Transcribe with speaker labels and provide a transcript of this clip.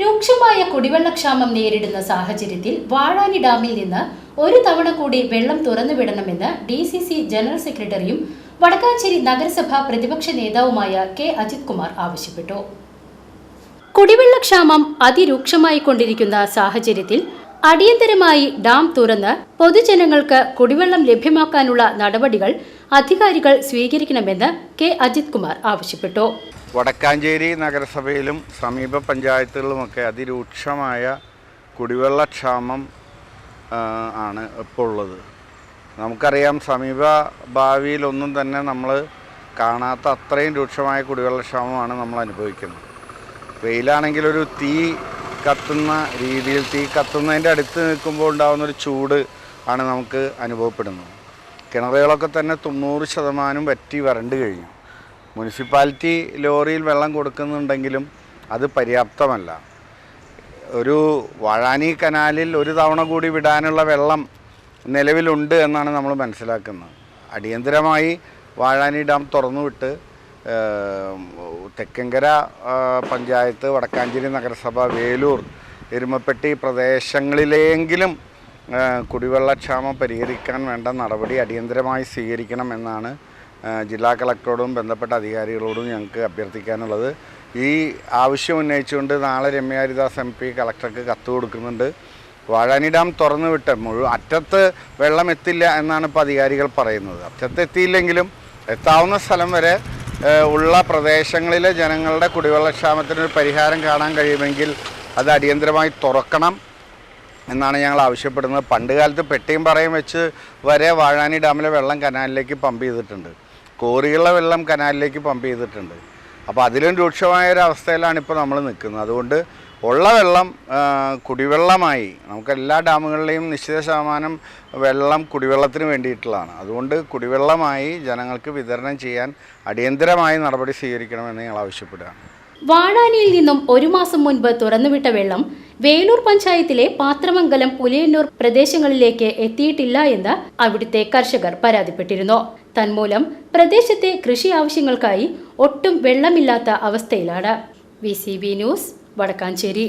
Speaker 1: രൂക്ഷമായ കുടിവെള്ളക്ഷാമം നേരിടുന്ന സാഹചര്യത്തിൽ വാഴാനി ഡാമിൽ നിന്ന് ഒരു തവണ കൂടി വെള്ളം തുറന്നുവിടണമെന്ന് ഡി സി സി ജനറൽ സെക്രട്ടറിയും വടക്കാഞ്ചേരി നഗരസഭാ പ്രതിപക്ഷ നേതാവുമായ കെ അജിത് കുമാർ ആവശ്യപ്പെട്ടു. കുടിവെള്ളക്ഷാമം അതിരൂക്ഷമായി കൊണ്ടിരിക്കുന്ന സാഹചര്യത്തിൽ അടിയന്തരമായി ഡാം തുറന്ന് പൊതുജനങ്ങൾക്ക് കുടിവെള്ളം ലഭ്യമാക്കാനുള്ള നടപടികൾ അധികാരികൾ സ്വീകരിക്കണമെന്ന് കെ അജിത് കുമാർ ആവശ്യപ്പെട്ടു.
Speaker 2: വടക്കാഞ്ചേരി നഗരസഭയിലും സമീപ പഞ്ചായത്തുകളിലുമൊക്കെ അതിരൂക്ഷമായ കുടിവെള്ളക്ഷാമം ആണ് ഇപ്പോൾ ഉള്ളത്. നമുക്കറിയാം സമീപ ഭാവിയിലൊന്നും തന്നെ നമ്മൾ കാണാത്ത അത്രയും രൂക്ഷമായ കുടിവെള്ളക്ഷാമമാണ് നമ്മൾ അനുഭവിക്കുന്നത്. വെയിലാണെങ്കിലൊരു തീ കത്തുന്ന രീതിയിൽ തീ കത്തുന്നതിന്റെ അടുത്ത് നിൽക്കുമ്പോൾ ഉണ്ടാകുന്ന ഒരു ചൂട് ആണ് നമുക്ക് അനുഭവപ്പെടുന്നത്. കിണറുകളൊക്കെ തന്നെ തൊണ്ണൂറ് ശതമാനം വറ്റി വരണ്ട് കഴിഞ്ഞു. മുനിസിപ്പാലിറ്റി ലോറിയിൽ വെള്ളം കൊടുക്കുന്നുണ്ടെങ്കിലും അത് പര്യാപ്തമല്ല. ഒരു വാഴാനി കനാലിൽ ഒരു തവണ കൂടി വിടാനുള്ള വെള്ളം നിലവിലുണ്ട് എന്നാണ് നമ്മൾ മനസ്സിലാക്കുന്നത്. അടിയന്തരമായി വാഴാനി ഡാം തുറന്നുവിട്ട് തെക്കങ്കര പഞ്ചായത്ത് വടക്കാഞ്ചേരി നഗരസഭ വേലൂർ എരുമപ്പെട്ടി പ്രദേശങ്ങളിലെങ്കിലും കുടിവെള്ളക്ഷാമം പരിഹരിക്കാൻ വേണ്ട നടപടി അടിയന്തരമായി സ്വീകരിക്കണമെന്നാണ് ജില്ലാ കളക്ടറോടും ബന്ധപ്പെട്ട അധികാരികളോടും ഞങ്ങൾക്ക് അഭ്യർത്ഥിക്കാനുള്ളത്. ഈ ആവശ്യം ഉന്നയിച്ചുകൊണ്ട് നാളെ രമ്യ ഹരിദാസ് എം പി കളക്ടർക്ക് കത്ത് കൊടുക്കുന്നുണ്ട്. വാഴാനി ഡാം തുറന്നു വിട്ട് മുഴുവൻ അറ്റത്ത് വെള്ളം എത്തില്ല എന്നാണ് ഇപ്പോൾ അധികാരികൾ പറയുന്നത്. അറ്റത്ത് എത്തിയില്ലെങ്കിലും എത്താവുന്ന സ്ഥലം വരെ ഉള്ള പ്രദേശങ്ങളിലെ ജനങ്ങളുടെ കുടിവെള്ളക്ഷാമത്തിനൊരു പരിഹാരം കാണാൻ കഴിയുമെങ്കിൽ അത് അടിയന്തരമായി തുറക്കണം എന്നാണ് ഞങ്ങൾ ആവശ്യപ്പെടുന്നത്. പണ്ട് കാലത്ത് പെട്ടിയും പറയും വെച്ച് വരെ വാഴാനി ഡാമിലെ വെള്ളം കനാലിലേക്ക് പമ്പ് ചെയ്തിട്ടുണ്ട്. കോറികളുടെ വെള്ളം കനാലിലേക്ക് പമ്പ് ചെയ്തിട്ടുണ്ട്. അപ്പോൾ അതിലും രൂക്ഷമായ ഒരു അവസ്ഥയിലാണ് ഇപ്പോൾ നമ്മൾ നിൽക്കുന്നത് അതുകൊണ്ട് ഉള്ള വെള്ളം കുടിവെള്ളമായി നമുക്ക് എല്ലാ ഡാമുകളിലെയും നിശ്ചിത ശതമാനം വെള്ളം കുടിവെള്ളത്തിന് വേണ്ടിയിട്ടുള്ളതാണ്. അതുകൊണ്ട് കുടിവെള്ളമായി ജനങ്ങൾക്ക് വിതരണം ചെയ്യാൻ അടിയന്തരമായി നടപടി സ്വീകരിക്കണമെന്ന് ഞങ്ങൾ ആവശ്യപ്പെടുകയാണ്.
Speaker 1: വാഴാനിയിൽ നിന്നും ഒരു മാസം മുൻപ് തുറന്നുവിട്ട വെള്ളം വേലൂർ പഞ്ചായത്തിലെ പാത്രമംഗലം പുലിയന്നൂർ പ്രദേശങ്ങളിലേക്ക് എത്തിയിട്ടില്ല എന്ന് അവിടുത്തെ കർഷകർ പരാതിപ്പെട്ടിരുന്നു. തന്മൂലം പ്രദേശത്തെ കൃഷി ആവശ്യങ്ങൾക്കായി ഒട്ടും വെള്ളമില്ലാത്ത അവസ്ഥയിലാണ്. V News Wadakkanchery.